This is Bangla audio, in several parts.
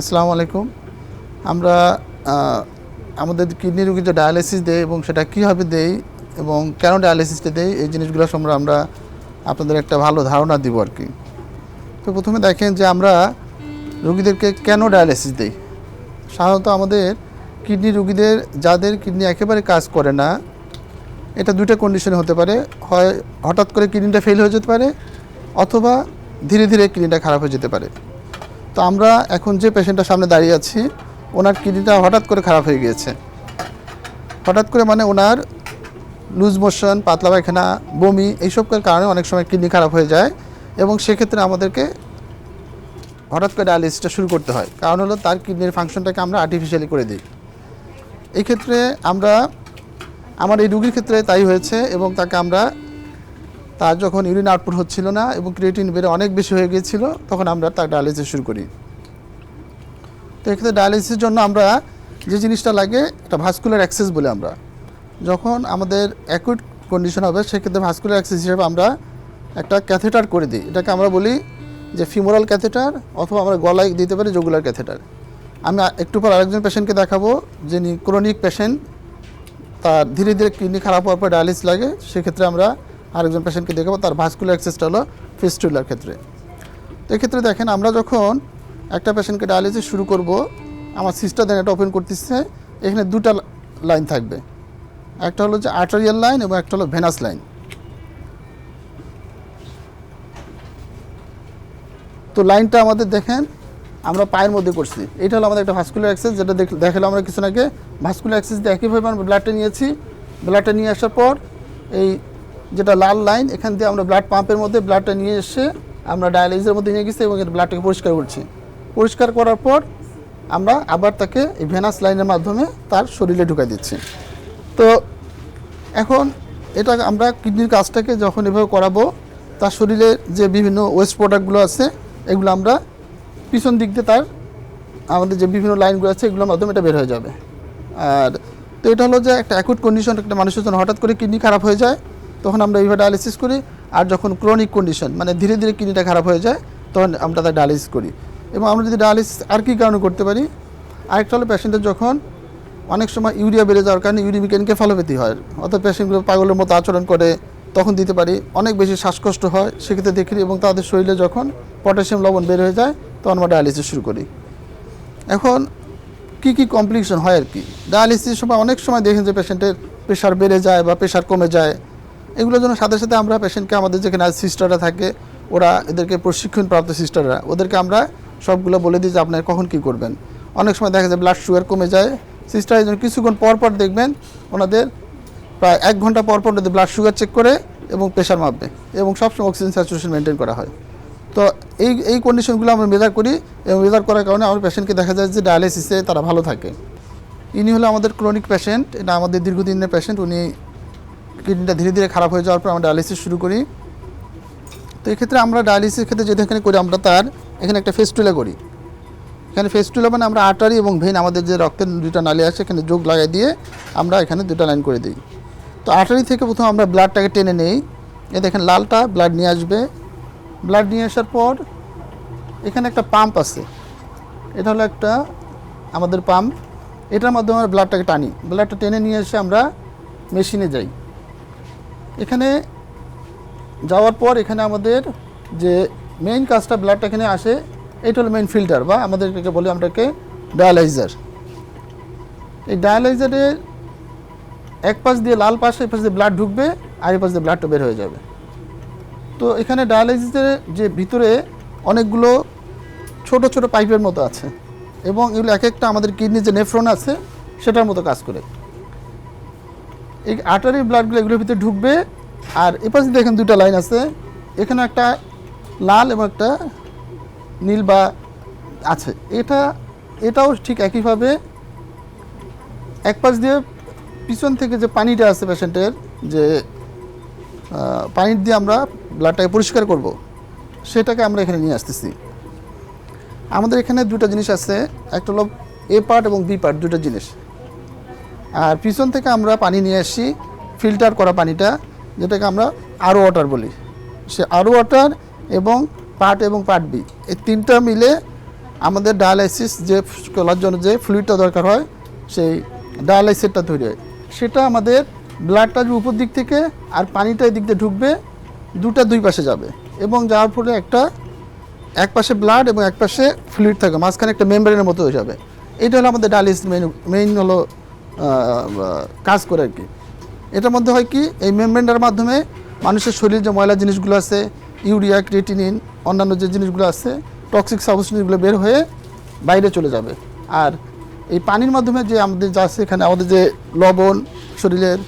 আসসালামু আলাইকুম। আমরা আমাদের কিডনি রোগী যে ডায়ালিসিস দেয় এবং সেটা কীভাবে দেই এবং কেন ডায়ালিসিসটা দেই এই জিনিসগুলো সম্পর্কে আমরা আপনাদের একটা ভালো ধারণা দিব আর কি। তো প্রথমে দেখেন যে আমরা রোগীদেরকে কেন ডায়ালিসিস দেই? সাধারণত আমাদের কিডনি রোগীদের, যাদের কিডনি একেবারে কাজ করে না, এটা দুটো কন্ডিশন হতে পারে। হয় হঠাৎ করে কিডনিটা ফেল হয়ে যেতে পারে, অথবা ধীরে ধীরে কিডনিটা খারাপ হয়ে যেতে পারে। তো আমরা এখন যে পেশেন্টটার সামনে দাঁড়িয়ে আছি, ওনার কিডনিটা হঠাৎ করে খারাপ হয়ে গিয়েছে। হঠাৎ করে মানে ওনার লুজ মোশন পাতলা পায়খানা, বমি, এইসবের কারণে অনেক সময় কিডনি খারাপ হয়ে যায় এবং সেক্ষেত্রে আমাদেরকে হঠাৎ করে ডায়ালিসিসটা শুরু করতে হয়। কারণ হলো তার কিডনির ফাংশনটাকে আমরা আর্টিফিশিয়ালি করে দিই। এই ক্ষেত্রে আমরা, আমার এই রুগীর ক্ষেত্রে তাই হয়েছে এবং তাকে আমরা তার যখন ইউরিন আউটপুট হচ্ছিল না এবং ক্রিয়েটিন বেড়ে অনেক বেশি হয়ে গিয়েছিল, তখন আমরা তার ডায়ালিসিস শুরু করি। তো এক্ষেত্রে ডায়ালিসিসের জন্য আমরা যে জিনিসটা লাগে, একটা ভাস্কুলার অ্যাক্সেস বলে আমরা। যখন আমাদের অ্যাকুইট কন্ডিশন হবে, সেক্ষেত্রে ভাস্কুলার অ্যাক্সেস হিসেবে আমরা একটা ক্যাথেটার করে দিই। এটাকে আমরা বলি যে ফিমোরাল ক্যাথেটার অথবা আমরা গলায় দিতে পারি জগুলার ক্যাথেটার আমি একটু পর আরেকজন পেশেন্টকে দেখাবো, যিনি ক্রনিক পেশেন্ট তার ধীরে ধীরে কিডনি খারাপ হওয়ার পর ডায়ালিস লাগে। সেক্ষেত্রে আমরা আরেকজন পেশেন্টকে দেখাবো তার ভাস্কুলার অ্যাক্সেসটা হলো ফিস্টুলার ক্ষেত্রে। এক্ষেত্রে দেখেন আমরা যখন একটা পেশেন্টকে ডায়ালিসিস শুরু করব, আমার সিস্টার দেন এটা ওপেন করতেছে, এখানে দুটা লাইন থাকবে। একটা হলো যে আর্টারিয়াল লাইন এবং একটা হলো ভেনাস লাইন তো লাইনটা আমাদের দেখেন, আমরা পায়ের মধ্যে করছি। এটা হলো আমাদের একটা ভাস্কুলার অ্যাক্সেস যেটা দেখ- দেখাল আমরা কিছু আগে। ভাস্কুলার অ্যাক্সেস দিয়ে একইভাবে আমরা ব্লাডটা নিয়েছি। ব্লাডটা নিয়ে আসার পর এই যেটা লাল লাইন, এখান দিয়ে আমরা ব্লাড পাম্পের মধ্যে ব্লাডটা নিয়ে এসে আমরা ডায়ালাইজের মধ্যে নিয়ে গেছি এবং ব্লাডটাকে পরিষ্কার করছি। পরিষ্কার করার পর আমরা আবার তাকে এই ভেনাস লাইনের মাধ্যমে তার শরীরে ঢুকাই দিচ্ছি। তো এখন এটা আমরা কিডনির কাজটাকে যখন এভাবে করাবো, তার শরীরে যে বিভিন্ন ওয়েস্ট প্রোডাক্টগুলো আছে, এগুলো আমরা পিছন দিক দিয়ে তার আমাদের যে বিভিন্ন লাইনগুলো আছে, এগুলোর মাধ্যমে এটা বের হয়ে যাবে। আর তো এটা হলো যে একটা অ্যাকুট কন্ডিশন একটা মানুষের জন্য হঠাৎ করে কিডনি খারাপ হয়ে যায় তখন আমরা এইভাবে ডায়ালিসিস করি। আর যখন ক্রনিক কন্ডিশন মানে ধীরে ধীরে কিডনিটা খারাপ হয়ে যায়, তখন আমরা তার ডায়ালিসিস করি। এবং আমরা যদি ডায়ালিসিস আর কী কারণে করতে পারি? আরেকটা হলো পেশেন্টের যখন অনেক সময় ইউরিয়া বেড়ে যাওয়ার কারণে ইউরিমিক এনকেফালোপ্যাথি হয়। অর্থাৎ পেশেন্টগুলো পাগলের মতো আচরণ করে, তখন দিতে পারি। অনেক বেশি শ্বাসকষ্ট হয়, সেক্ষেত্রে দেখি এবং তাদের শরীরে যখন পটাশিয়াম লবণ বের হয়ে যায়, তখন আমরা ডায়ালিসিস শুরু করি। এখন কি কি কমপ্লিকেশন হয় আর কি? ডায়ালিসিস সময় অনেক সময় দেখেন যে পেশেন্টের প্রেশার বেড়ে যায় বা প্রেশার কমে যায়। এগুলোর জন্য সাথে সাথে আমরা পেশেন্টকে আমাদের যেখানে সিস্টাররা থাকে, ওরা এদেরকে প্রশিক্ষণপ্রাপ্ত সিস্টাররা ওদেরকে আমরা সবগুলো বলে দিই যে আপনার কখন কি করবেন। অনেক সময় দেখা যায় ব্লাড সুগার কমে যায়। সিস্টার একজন কিছুক্ষণ পর পর দেখবেন ওনাদের প্রায় এক ঘণ্টা পর পর ওদের ব্লাড সুগার চেক করে এবং প্রেশার মাপবে এবং সবসময় অক্সিজেন স্যাচুরেশন মেনটেন করা হয়। তো এই এই কন্ডিশনগুলো আমরা মেজার করি এবং মেজার করার কারণে আমার পেশেন্টকে দেখা যায় যে ডায়ালিসিসে তারা ভালো থাকে। ইনি হলো আমাদের ক্রনিক পেশেন্ট এটা আমাদের দীর্ঘদিনের পেশেন্ট উনি কিডনিটা ধীরে ধীরে খারাপ হয়ে যাওয়ার পর আমরা ডায়ালিসিস শুরু করি। তো এক্ষেত্রে আমরা ডায়ালিসিস ক্ষেত্রে যেটা এখানে করি, আমরা তার এখানে একটা ফেস্টুলা করি। এখানে ফেস্টুলা মানে আমরা আটারি এবং ভেন আমাদের যে রক্তের দুটা নালী আছে, এখানে যোগ লাগাই দিয়ে আমরা এখানে দুটা লাইন করে দিই। তো আটারি থেকে প্রথম আমরা ব্লাডটাকে টেনে নেই। এ দেখেন, লালটা ব্লাড নিয়ে আসবে। ব্লাড নিয়ে আসার পর এখানে একটা পাম্প আছে। এটা হলো একটা আমাদের পাম্প এটার মাধ্যমে আমরা ব্লাডটাকে টানি। ব্লাডটা টেনে নিয়ে এসে আমরা মেশিনে যাই। এখানে যাওয়ার পর এখানে আমাদের যে মেইন কাজটা ব্লাডটা এখানে আসে এটা হলো মেইন ফিল্টার বা আমাদের এটাকে বলি আমরাকে ডায়ালাইজার এই ডায়ালাইজারের এক পাশ দিয়ে লাল পাশে, এই পাশ দিয়ে ব্লাড ঢুকবে আর এই পাশ দিয়ে ব্লাডটা বের হয়ে যাবে। তো এখানে ডায়ালাইসিসের যে ভিতরে অনেকগুলো ছোট ছোট পাইপের মতো আছে এবং এগুলো এক একটা আমাদের কিডনির যে নেফ্রন আছে, সেটার মতো কাজ করে। এই আটারি ব্লাডগুলো এগুলোর ভিতরে ঢুকবে। আর এপাশে দেখেন দুটো লাইন আছে। এখানে একটা লাল এবং একটা নীল বা আছে। এটা, এটাও ঠিক একইভাবে। এক পাশ দিয়ে পিছন থেকে যে পানিটা আছে পেশেন্টের যে পানি দিয়ে আমরা ব্লাডটাকে পরিষ্কার করব, সেটাকে আমরা এখানে নিয়ে আসতেছি। আমাদের এখানে দুটো জিনিস আছে। একটা হলো এ পার্ট এবং বি পার্ট দুটো জিনিস। আর পিছন থেকে আমরা পানি নিয়ে আসি ফিল্টার করা পানিটা, যেটাকে আমরা আরও ওয়াটার বলি। সে আরও ওয়াটার এবং পার্ট এবং পার্ট বি এই তিনটা মিলে আমাদের ডায়ালাইসিস যে করার জন্য যে ফ্লুইডটা দরকার হয়, সেই ডায়ালাইসিসটা তৈরি হয়। সেটা আমাদের ব্লাডটা উপর দিক থেকে আর পানিটা এই দিক দিয়ে ঢুকবে, দুটা দুই পাশে যাবে এবং যাওয়ার ফলে একটা এক পাশে ব্লাড এবং এক পাশে ফ্লুইড থাকবে মাঝখানে একটা মেমব্রেনের মতো হয়ে যাবে। এটা হলো আমাদের ডায়ালিসিস মেইন মেইন হলো কাজ করে আর কি। এটার মধ্যে হয় কি, এই মেমব্রেনটার মাধ্যমে মানুষের শরীরে যে ময়লা জিনিসগুলো আছে, ইউরিয়া ক্রিয়েটিনিন অন্যান্য যে জিনিসগুলো আছে টক্সিক সাবস্টেন্সগুলো বের হয়ে বাইরে চলে যাবে। আর এই পানির মাধ্যমে যে আমাদের যা আছে এখানে, আমাদের যে লবণ, শরীরের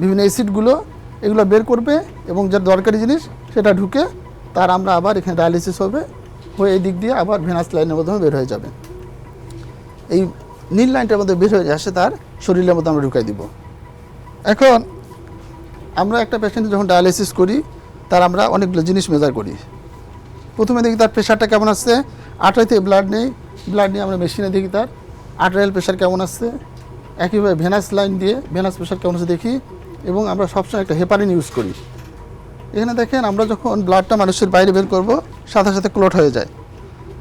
বিভিন্ন অ্যাসিডগুলো, এগুলো বের করবে এবং যা দরকারি জিনিস সেটা ঢুকে তার আমরা আবার এখানে ডায়ালিসিস হবে, হয়ে এই দিক দিয়ে আবার ভেনাস লাইনের মাধ্যমে বের হয়ে যাবে। এই নীল লাইনটার মধ্যে বের হয়ে আসে তার শরীরের মধ্যে আমরা ঢুকাই দিব। এখন আমরা একটা পেশেন্টের যখন ডায়ালিসিস করি, তার আমরা অনেকগুলো জিনিস মেজার করি। প্রথমে দেখি তার প্রেশারটা কেমন আসছে? আটরাইতে ব্লাড নেই। ব্লাড নিয়ে আমরা মেশিনে দেখি তার আটরাইল প্রেশার কেমন আসছে? একইভাবে ভেনাস লাইন দিয়ে ভেনাস প্রেশার কেমন আছে দেখি। এবং আমরা সবসময় একটা হেপারিন ইউজ করি। এখানে দেখেন আমরা যখন ব্লাডটা মানুষের বাইরে বের করব, সাথে সাথে ক্লট হয়ে যায়।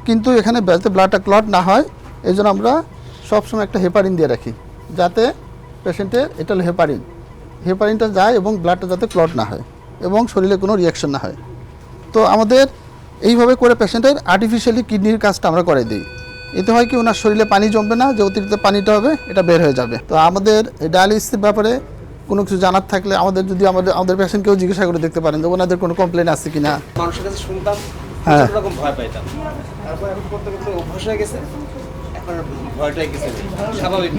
কিন্তু এখানে যাতে ব্লাডটা ক্লট না হয় এই জন্য আমরা সবসময় একটা হেপারিন দিয়ে রাখি। যাতে পেশেন্টের এটা হলো হেপারিন হেপারিনটা যায় এবং ব্লাডটা যাতে ক্লট না হয় এবং শরীরে কোনো রিয়াকশন না হয়। তো আমাদের এইভাবে করে পেশেন্টের আর্টিফিশিয়ালি কিডনির কাজটা আমরা করে দিই। এতে হয় কি ওনার শরীরে পানি জমবে না যে অতিরিক্ত পানিটা হবে এটা বের হয়ে যাবে। তো আমাদের ডায়ালিসিসের ব্যাপারে কোনো কিছু জানার থাকলে আমাদের যদি আমাদের আমাদের পেশেন্টকেও জিজ্ঞাসা করে দেখতে পারেন যে ওনাদের কোনো কমপ্লেন আছে কিনা। মানুষের কাছে শুনতাম হ্যাঁ। রকম ভয় পাইতাম। তারপর এখন করতে করতে অভ্যাস হয়ে গেছে এখন ভয়টাই নেই। স্বাভাবিক।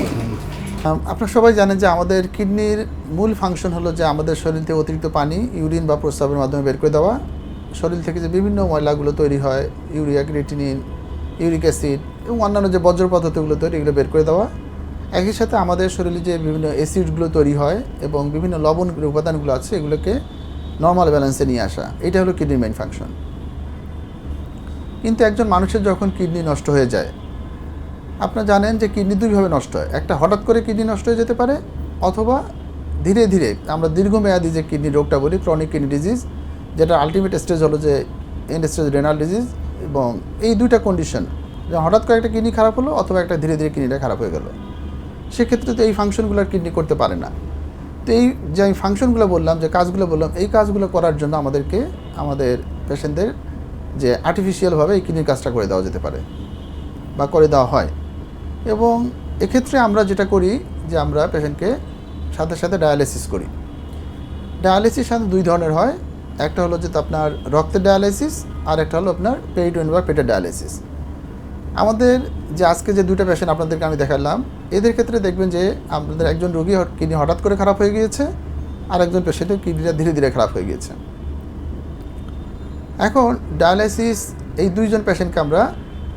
আপনারা সবাই জানেন যে আমাদের কিডনির মূল ফাংশন হলো যে আমাদের শরীর থেকে অতিরিক্ত পানি, ইউরিন বা প্রস্রাবের মাধ্যমে বের করে দেওয়া। শরীর থেকে যে বিভিন্ন ময়লাগুলো তৈরি হয়, ইউরিয়া ক্রিয়েটিনিন ইউরিক অ্যাসিড এবং অন্যান্য যে বজ্র পদার্থগুলো তৈরি, এগুলো বের করে দেওয়া। একই সাথে আমাদের শরীরে যে বিভিন্ন অ্যাসিডগুলো তৈরি হয় এবং বিভিন্ন লবণ উপাদানগুলো আছে, এগুলোকে নর্মাল ব্যালেন্সে নিয়ে আসা। এটা হলো কিডনির মেইন ফাংশন কিন্তু একজন মানুষের যখন কিডনি নষ্ট হয়ে যায় আপনারা জানেন যে কিডনি দুইভাবে নষ্ট হয়। একটা হঠাৎ করে কিডনি নষ্ট হয়ে যেতে পারে অথবা ধীরে ধীরে আমরা দীর্ঘমেয়াদী যে কিডনি রোগটা বলি ক্রনিক কিডনি ডিজিজ যেটা আলটিমেট স্টেজ হলো যে এন্ড স্টেজ রেনাল ডিজিজ এবং এই দুইটা কন্ডিশন যে হঠাৎ করে একটা কিডনি খারাপ হলো অথবা একটা ধীরে ধীরে কিডনিটা খারাপ হয়ে গেল। সেক্ষেত্রে তো এই ফাংশনগুলো আর কিডনি করতে পারে না। তো এই যে আমি ফাংশনগুলো বললাম, যে কাজগুলো বললাম, এই কাজগুলো করার জন্য আমাদেরকে, আমাদের পেশেন্টদের যে আর্টিফিশিয়ালভাবে এই কিডনির কাজটা করে দেওয়া যেতে পারে বা করে দেওয়া হয়। এবং এক্ষেত্রে আমরা যেটা করি যে আমরা পেশেন্টকে সাথে সাথে ডায়ালিসিস করি। ডায়ালিসিস সাথে দুই ধরনের হয়। একটা হলো যে আপনার রক্তের ডায়ালিসিস আর একটা হলো আপনার পেরিটোন বা পেটের ডায়ালিসিস আমাদের যে আজকে যে দুটো পেশেন্ট আপনাদেরকে আমি দেখালাম, এদের ক্ষেত্রে দেখবেন যে আপনাদের একজন রোগী কিডনি হঠাৎ করে খারাপ হয়ে গিয়েছে আর একজন পেশেন্টের কিডনিটা ধীরে ধীরে খারাপ হয়ে গিয়েছে। এখন ডায়ালিসিস এই দুইজন পেশেন্টকে আমরা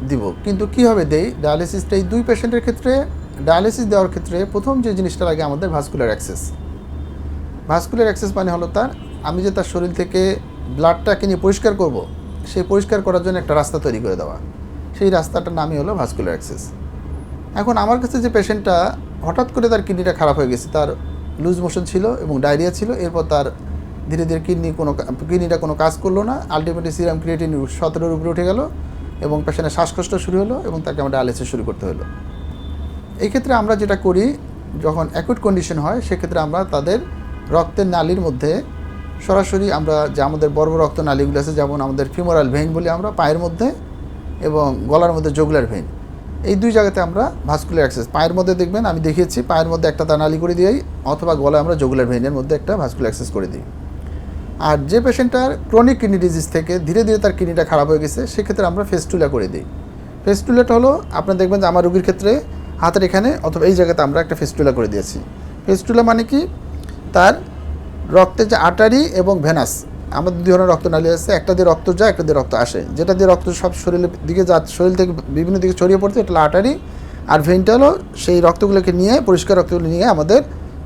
দিব। কিন্তু কীভাবে দেই? ডায়ালিসিসটা এই দুই পেশেন্টের ক্ষেত্রে ডায়ালিসিস দেওয়ার ক্ষেত্রে প্রথম যে জিনিসটা লাগে আমাদের ভাস্কুলার অ্যাক্সেস ভাস্কুলার অ্যাক্সেস মানে হলো তার, আমি যে তার শরীর থেকে ব্লাডটাকে নিয়ে পরিষ্কার করব, সেই পরিষ্কার করার জন্য একটা রাস্তা তৈরি করে দেওয়া। সেই রাস্তাটার নামই হলো ভাস্কুলার অ্যাক্সেস এখন আমার কাছে যে পেশেন্টটা হঠাৎ করে তার কিডনিটা খারাপ হয়ে গেছে, তার লুজ মোশন ছিল এবং ডায়রিয়া ছিল, এরপর তার ধীরে ধীরে কিডনি কোনো কিডনিটা কোনো কাজ করল না। আলটিমেটলি সিরাম ক্রিয়েটিন সতেরোর উপরে উঠে গেল। এবং পেশেন্টের শ্বাসকষ্ট শুরু হলো এবং তাকে আমরা ডায়ালিসিস শুরু করতে হলো। এই ক্ষেত্রে আমরা যেটা করি, যখন অ্যাকুট কন্ডিশন হয়, সেক্ষেত্রে আমরা তাদের রক্তের নালির মধ্যে সরাসরি আমরা যে আমাদের বড় রক্ত নালীগুলো আছে, যেমন আমাদের ফিমোরাল ভেইন বলি আমরা, পায়ের মধ্যে এবং গলার মধ্যে জোগুলার ভেইন এই দুই জায়গাতে আমরা ভাস্কুলার অ্যাক্সেস পায়ের মধ্যে দেখবেন আমি দেখিয়েছি, পায়ের মধ্যে একটা তার নালী করে দিই অথবা গলায় আমরা জোগুলার ভেইনের মধ্যে একটা ভাস্কুলার অ্যাক্সেস করে দিই। আর যে পেশেন্টটার ক্রনিক কিডনি ডিজিজ থেকে ধীরে ধীরে তার কিডনিটা খারাপ হয়ে গেছে, সেক্ষেত্রে আমরা ফেস্টুলা করে দিই। ফেস্টুলাটা হলো আপনারা দেখবেন যে আমার রুগীর ক্ষেত্রে হাতের এখানে অথবা এই জায়গাতে আমরা একটা ফেস্টুলা করে দিয়েছি। ফেস্টুলা মানে কি? তার রক্তের যে আটারি এবং ভেনাস আমাদের দুই ধরনের রক্ত রক্তনালী আছে, একটা দিয়ে রক্ত যায়, একটা দিয়ে রক্ত আসে। যেটা দিয়ে রক্ত সব শরীরের দিকে যা শরীর থেকে বিভিন্ন দিকে ছড়িয়ে পড়ছে, এটা আটারি আর ভেনটা হলো সেই রক্তগুলোকে নিয়ে, পরিষ্কার রক্তগুলো নিয়ে আমাদের,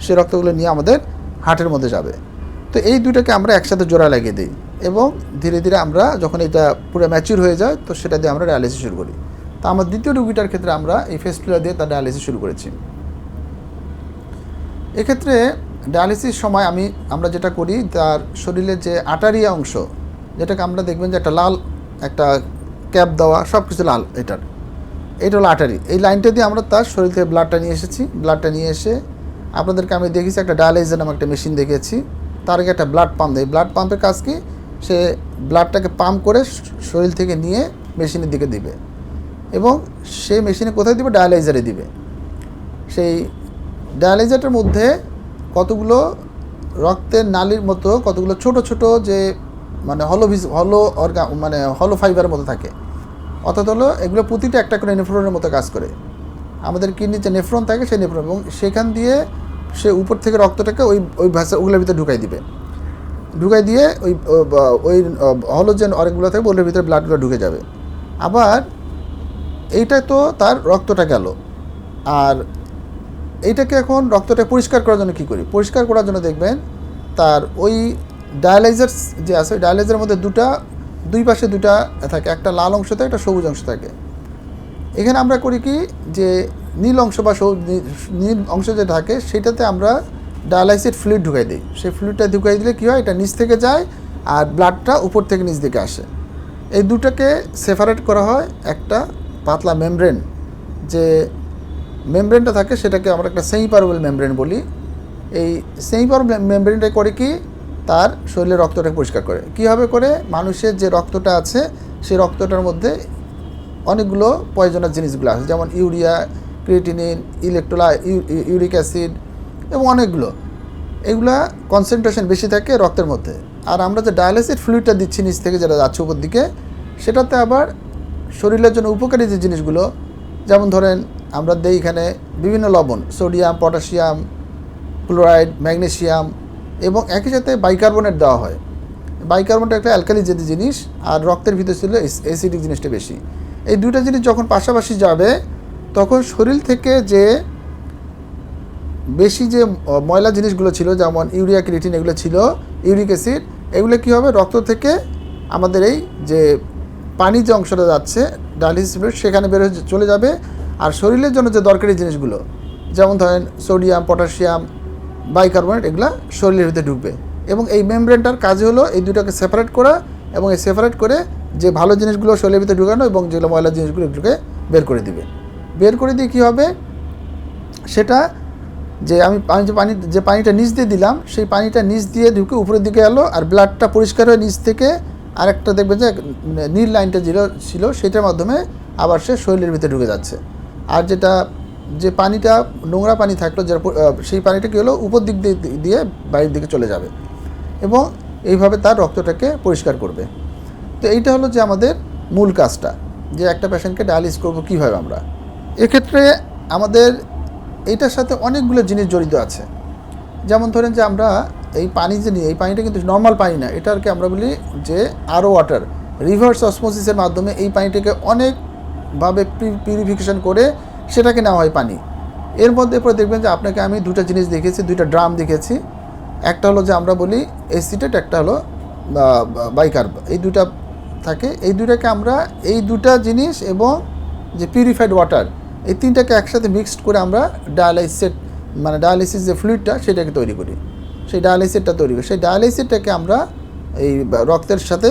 সেই রক্তগুলো নিয়ে আমাদের হার্টের মধ্যে যাবে। তো এই দুইটাকে আমরা একসাথে জোড়া লাগিয়ে দিই এবং ধীরে ধীরে আমরা যখন এটা পুরো ম্যাচিউর হয়ে যায়, তো সেটা দিয়ে আমরা ডায়ালিসিস শুরু করি। তো আমার দ্বিতীয় রুগীটার ক্ষেত্রে আমরা এই ফেস্টুলা দিয়ে তার ডায়ালিসিস শুরু করেছি। এক্ষেত্রে ডায়ালিসিস সময় আমি, আমরা যেটা করি, তার শরীরের যে আটারিয়া অংশ, যেটাকে আমরা দেখবেন যে একটা লাল একটা ক্যাপ দেওয়া সব কিছু লাল এটার। এটা হলো আটারি। এই লাইনটা দিয়ে আমরা তার শরীর থেকে ব্লাডটা নিয়ে এসেছি। ব্লাডটা নিয়ে এসে আপনাদেরকে আমি দেখেছি একটা ডায়ালাইজার নামে একটা মেশিন দেখেছি তার আগে একটা ব্লাড পাম্প দেয়। ব্লাড পাম্পের কাজ কি? সে ব্লাডটাকে পাম্প করে শরীর থেকে নিয়ে মেশিনের দিকে দিবে। এবং সেই মেশিনে কোথায় দিবে? ডায়ালাইজারে দিবে। সেই ডায়ালাইজারটার মধ্যে কতগুলো রক্তের নালীর মতো কতগুলো ছোট ছোট যে মানে হলো ভিজ হলো অর্গা মানে হলো ফাইবারের মতো থাকে। অর্থাৎ হলো এগুলো প্রতিটা একটা করে নেফ্রনের মতো কাজ করে। আমাদের কিডনির যে নেফ্রন থাকে, সেই নেফ্রন এবং সেখান দিয়ে সে উপর থেকে রক্তটাকে ওই ওই ভাষা ওগুলোর ভিতরে ঢুকাই দিবে। ঢুকাই দিয়ে ওই ওই হলো যে অনেকগুলো থাকে ওগুলোর ভিতরে ব্লাডগুলো ঢুকে যাবে। আবার এইটা তো তার রক্তটা গেল। আর এইটাকে এখন রক্তটা পরিষ্কার করার জন্য কী করি? পরিষ্কার করার জন্য দেখবেন তার ওই ডায়ালাইজার যে আছে, ওই ডায়ালাইজারের মধ্যে দুটা, দুই পাশে দুটা থাকে। একটা লাল অংশ থাকে, একটা সবুজ অংশ থাকে। এখানে আমরা করি কি? যে নীল অংশ বা নীল অংশ যে থাকে, সেটাতে আমরা ডায়ালাইসিড ফ্লুইড ঢুকাই দিই। সেই ফ্লুইডটা ঢুকাই দিলে কী হয়? এটা নিচ থেকে যায় আর ব্লাডটা উপর থেকে নিচ দিকে আসে। এই দুটাকে সেপারেট করা হয় একটা পাতলা মেমব্রেন, যে মেমব্রেনটা থাকে, সেটাকে আমরা একটা সেমি পারবেল মেমব্রেন বলি। এই সেমি পারবেল মেমব্রেনটা করে কি? তার শরীরে রক্তটা পরিষ্কার করে। কীভাবে করে? মানুষের যে রক্তটা আছে, সেই রক্তটার মধ্যে অনেকগুলো পয়জনার জিনিসগুলো আছে যেমন urea creatinine electrolyte uric acid এবং অনেকগুলো। এগুলা কনসেন্ট্রেশন বেশি থাকে রক্তের মধ্যে। আর আমরা যে ডায়ালিসিস ফ্লুইডটা দিচ্ছি নিচ থেকে যেটা যাচ্ছে উপর দিকে, সেটাতে আবার শরীরের জন্য উপকারী যে জিনিসগুলো, যেমন ধরেন আমরা দিই এখানে বিভিন্ন লবণ, সোডিয়াম, পটাশিয়াম ক্লোরাইড ম্যাগনেশিয়াম এবং একই সাথে বাইকার্বনেট দেওয়া হয়। বাইকার্বনেট একটা অ্যালকালি জাতীয় জিনিস, আর রক্তের ভিতরে ছিল অ্যাসিডিক জিনিসটা বেশি। এই দুইটা জিনিস যখন পাশাপাশি যাবে তখন শরীর থেকে যে বেশি যে ময়লা জিনিসগুলো ছিল, যেমন ইউরিয়া, ক্রিয়েটিন এগুলো ছিল, ইউরিক অ্যাসিড, এগুলো কী হবে? রক্ত থেকে আমাদের এই যে পানি যে অংশটা যাচ্ছে, ডায়ালিসিস সেখানে বের চলে যাবে। আর শরীরের জন্য যে দরকারি জিনিসগুলো, যেমন ধরেন সোডিয়াম, পটাশিয়াম, বাইকার্বনেট, এগুলো শরীরের ভিতরে ঢুকবে। এবং এই মেমব্রেনটার কাজ হলো এই দুটাকে সেপারেট করা এবং এই সেপারেট করে যে ভালো জিনিসগুলো শরীরের ভিতরে ঢুকানো এবং যেগুলো ময়লা জিনিসগুলো ঢুকে বের করে দিবে। বের করে দিয়ে কী হবে? সেটা যে আমি আমি যে পানি যে পানিটা নিচ দিয়ে দিলাম সেই পানিটা নিচ দিয়ে ঢুকে উপরের দিকে এলো আর ব্লাডটা পরিষ্কার হয়ে নিচ থেকে আরেকটা দেখবেন যে নীল লাইনটা যেটা ছিল সেটার মাধ্যমে আবার সে শরীরের ভিতরে ঢুকে যাচ্ছে। আর যেটা যে পানিটা নোংরা পানি থাকল আহ, সেই পানিটা কী হলো? উপর দিক দিয়ে দিয়ে বাইরের দিকে চলে যাবে এবং এইভাবে তার রক্তটাকে পরিষ্কার করবে। তো এইটা হলো যে আমাদের মূল কাজটা যে একটা পেশেন্টকে ডায়ালিস করব কীভাবে আমরা। এক্ষেত্রে আমাদের এইটার সাথে অনেকগুলো জিনিস জড়িত আছে। যেমন ধরেন যে আমরা এই পানি যে নিই এই পানিটা কিন্তু নর্মাল পানি না, এটাকে আমরা বলি যে আরও ওয়াটার রিভার্স অসমোসিসের মাধ্যমে এই পানিটাকে অনেকভাবে পিউরিফিকেশন করে সেটাকে নেওয়া হয় পানি। এর মধ্যে পরে দেখবেন যে আপনাকে আমি দুটো জিনিস দেখেছি দুইটা ড্রাম দেখেছি একটা হলো যে আমরা বলি এসিটেট একটা হলো বাইকার্ব এই দুটা থাকে। এই দুটাকে আমরা, এই দুটা জিনিস এবং যে পিউরিফাইড ওয়াটার এই তিনটাকে একসাথে মিক্সড করে আমরা ডায়ালাইসেট মানে ডায়ালিসিস যে ফ্লুইডটা সেটাকে তৈরি করি। সেই ডায়ালাইসিসটা তৈরি করি। সেই ডায়ালাইসিসটাকে আমরা এই রক্তের সাথে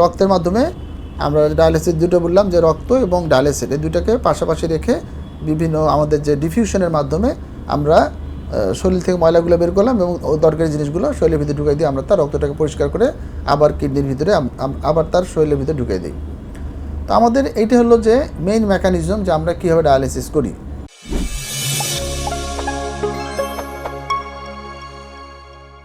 রক্তের মাধ্যমে আমরা ডায়ালিসিস দুটো বললাম, যে রক্ত এবং ডায়ালিসিস এই দুটাকে পাশাপাশি রেখে বিভিন্ন আমাদের যে ডিফিউশনের মাধ্যমে আমরা শরীর থেকে ময়লাগুলো বের করলাম এবং দরকারি জিনিসগুলো শরীরের ভিতরে ঢুকাই দিয়ে আমরা তার রক্তটাকে পরিষ্কার করে আবার কিডনির ভিতরে আবার তার শরীরের ভিতরে ঢুকাই দিই। তো আমাদের এইটা হলো যে মেইন মেকানিজম যে আমরা কীভাবে ডায়ালিসিস করি।